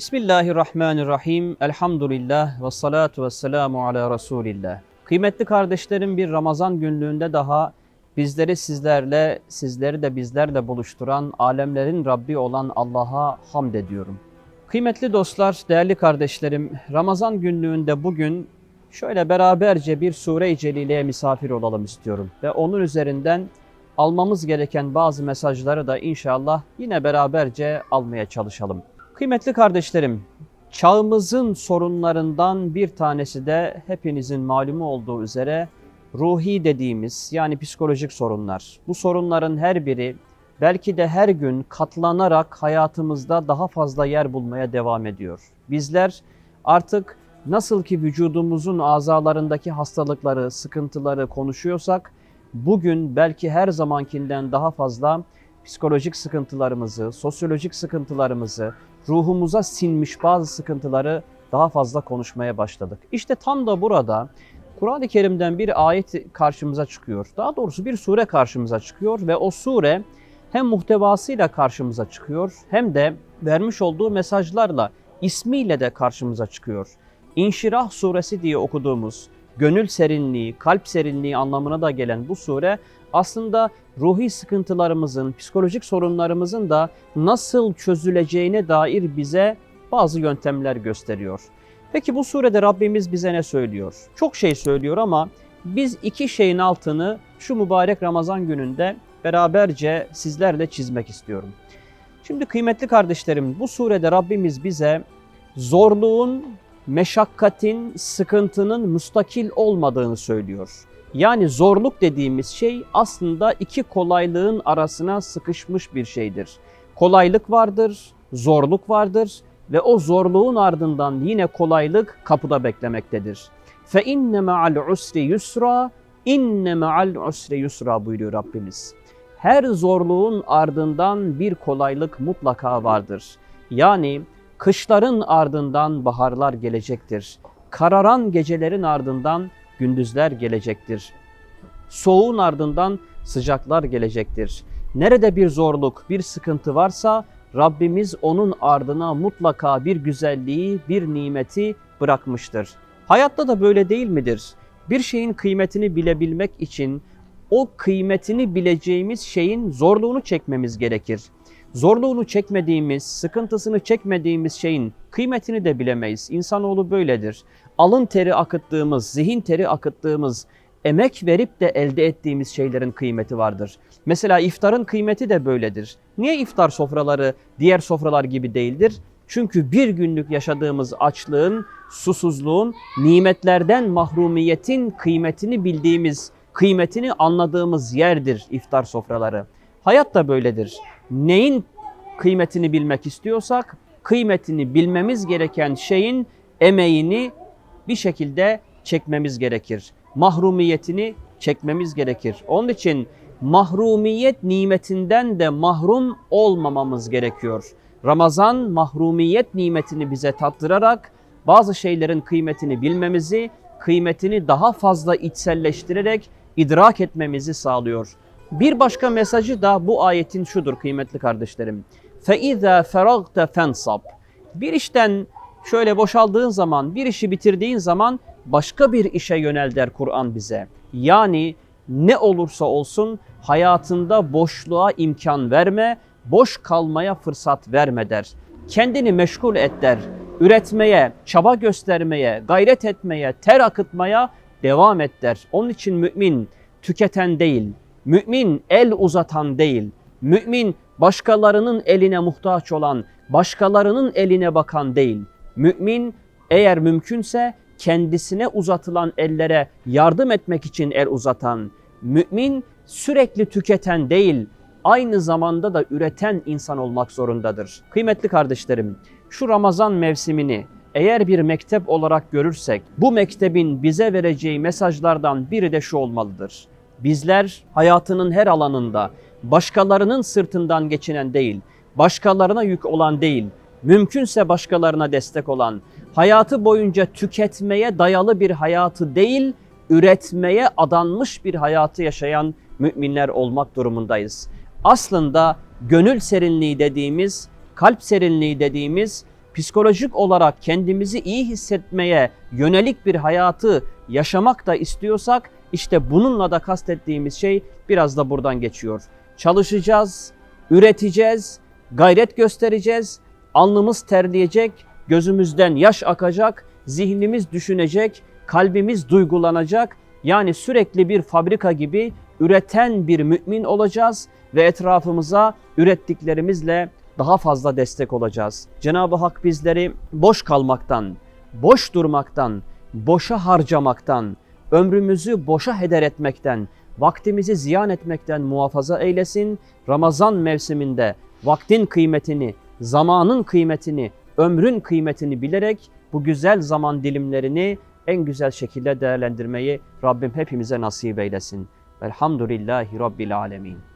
Bismillahirrahmanirrahim. Elhamdülillah ve salatu ve selamu ala Resulillah. Kıymetli kardeşlerim bir Ramazan günlüğünde daha bizleri sizlerle, sizleri de bizlerle buluşturan alemlerin Rabbi olan Allah'a hamd ediyorum. Kıymetli dostlar, değerli kardeşlerim, Ramazan günlüğünde bugün şöyle beraberce bir sure-i celileye misafir olalım istiyorum. Ve onun üzerinden almamız gereken bazı mesajları da inşallah yine beraberce almaya çalışalım. Kıymetli kardeşlerim, çağımızın sorunlarından bir tanesi de hepinizin malumu olduğu üzere ruhi dediğimiz yani psikolojik sorunlar. Bu sorunların her biri belki de her gün katlanarak hayatımızda daha fazla yer bulmaya devam ediyor. Bizler artık nasıl ki vücudumuzun azalarındaki hastalıkları, sıkıntıları konuşuyorsak bugün belki her zamankinden daha fazla psikolojik sıkıntılarımızı, sosyolojik sıkıntılarımızı, ruhumuza sinmiş bazı sıkıntıları daha fazla konuşmaya başladık. İşte tam da burada Kur'an-ı Kerim'den bir ayet karşımıza çıkıyor. Daha doğrusu bir sure karşımıza çıkıyor ve o sure hem muhtevasıyla karşımıza çıkıyor hem de vermiş olduğu mesajlarla ismiyle de karşımıza çıkıyor. İnşirah suresi diye okuduğumuz gönül serinliği, kalp serinliği anlamına da gelen bu sure aslında ruhi sıkıntılarımızın, psikolojik sorunlarımızın da nasıl çözüleceğine dair bize bazı yöntemler gösteriyor. Peki bu surede Rabbimiz bize ne söylüyor? Çok şey söylüyor ama biz iki şeyin altını şu mübarek Ramazan gününde beraberce sizlerle çizmek istiyorum. Şimdi kıymetli kardeşlerim bu surede Rabbimiz bize zorluğun, meşakkatin, sıkıntının müstakil olmadığını söylüyor. Yani zorluk dediğimiz şey aslında iki kolaylığın arasına sıkışmış bir şeydir. Kolaylık vardır, zorluk vardır ve o zorluğun ardından yine kolaylık kapıda beklemektedir. Fe inne ma'al usri yusra, inne ma'al usri yusra buyuruyor Rabbimiz. Her zorluğun ardından bir kolaylık mutlaka vardır. Yani kışların ardından baharlar gelecektir. Kararan gecelerin ardından gündüzler gelecektir. Soğuğun ardından sıcaklar gelecektir. Nerede bir zorluk, bir sıkıntı varsa Rabbimiz onun ardına mutlaka bir güzelliği, bir nimeti bırakmıştır. Hayatta da böyle değil midir? Bir şeyin kıymetini bilebilmek için o kıymetini bileceğimiz şeyin zorluğunu çekmemiz gerekir. Zorluğunu çekmediğimiz, sıkıntısını çekmediğimiz şeyin kıymetini de bilemeyiz. İnsanoğlu böyledir. Alın teri akıttığımız, zihin teri akıttığımız, emek verip de elde ettiğimiz şeylerin kıymeti vardır. Mesela iftarın kıymeti de böyledir. Niye iftar sofraları diğer sofralar gibi değildir? Çünkü bir günlük yaşadığımız açlığın, susuzluğun, nimetlerden mahrumiyetin kıymetini bildiğimiz, kıymetini anladığımız yerdir iftar sofraları. Hayat da böyledir. Neyin kıymetini bilmek istiyorsak, kıymetini bilmemiz gereken şeyin emeğini bir şekilde çekmemiz gerekir. Mahrumiyetini çekmemiz gerekir. Onun için mahrumiyet nimetinden de mahrum olmamamız gerekiyor. Ramazan mahrumiyet nimetini bize tattırarak bazı şeylerin kıymetini bilmemizi, kıymetini daha fazla içselleştirerek idrak etmemizi sağlıyor. Bir başka mesajı da bu ayetin şudur kıymetli kardeşlerim. فَاِذَا فَرَغْتَ فَانْصَبْ Bir işten şöyle boşaldığın zaman, bir işi bitirdiğin zaman başka bir işe yönel der Kur'an bize. Yani ne olursa olsun hayatında boşluğa imkan verme, boş kalmaya fırsat verme der. Kendini meşgul et der. Üretmeye, çaba göstermeye, gayret etmeye, ter akıtmaya devam et der. Onun için mümin tüketen değil, mümin el uzatan değil, mümin başkalarının eline muhtaç olan, başkalarının eline bakan değil. Mümin eğer mümkünse kendisine uzatılan ellere yardım etmek için el uzatan, mümin sürekli tüketen değil, aynı zamanda da üreten insan olmak zorundadır. Kıymetli kardeşlerim, şu Ramazan mevsimini eğer bir mektep olarak görürsek, bu mektebin bize vereceği mesajlardan biri de şu olmalıdır. Bizler hayatının her alanında başkalarının sırtından geçinen değil, başkalarına yük olan değil, mümkünse başkalarına destek olan, hayatı boyunca tüketmeye dayalı bir hayatı değil, üretmeye adanmış bir hayatı yaşayan müminler olmak durumundayız. Aslında gönül serinliği dediğimiz, kalp serinliği dediğimiz psikolojik olarak kendimizi iyi hissetmeye yönelik bir hayatı yaşamak da istiyorsak işte bununla da kastettiğimiz şey biraz da buradan geçiyor. Çalışacağız, üreteceğiz, gayret göstereceğiz, alnımız terleyecek, gözümüzden yaş akacak, zihnimiz düşünecek, kalbimiz duygulanacak. Yani sürekli bir fabrika gibi üreten bir mümin olacağız ve etrafımıza ürettiklerimizle daha fazla destek olacağız. Cenab-ı Hak bizleri boş kalmaktan, boş durmaktan, boşa harcamaktan, ömrümüzü boşa heder etmekten, vaktimizi ziyan etmekten muhafaza eylesin. Ramazan mevsiminde vaktin kıymetini, zamanın kıymetini, ömrün kıymetini bilerek bu güzel zaman dilimlerini en güzel şekilde değerlendirmeyi Rabbim hepimize nasip eylesin. Velhamdülillahi Rabbil Alemin.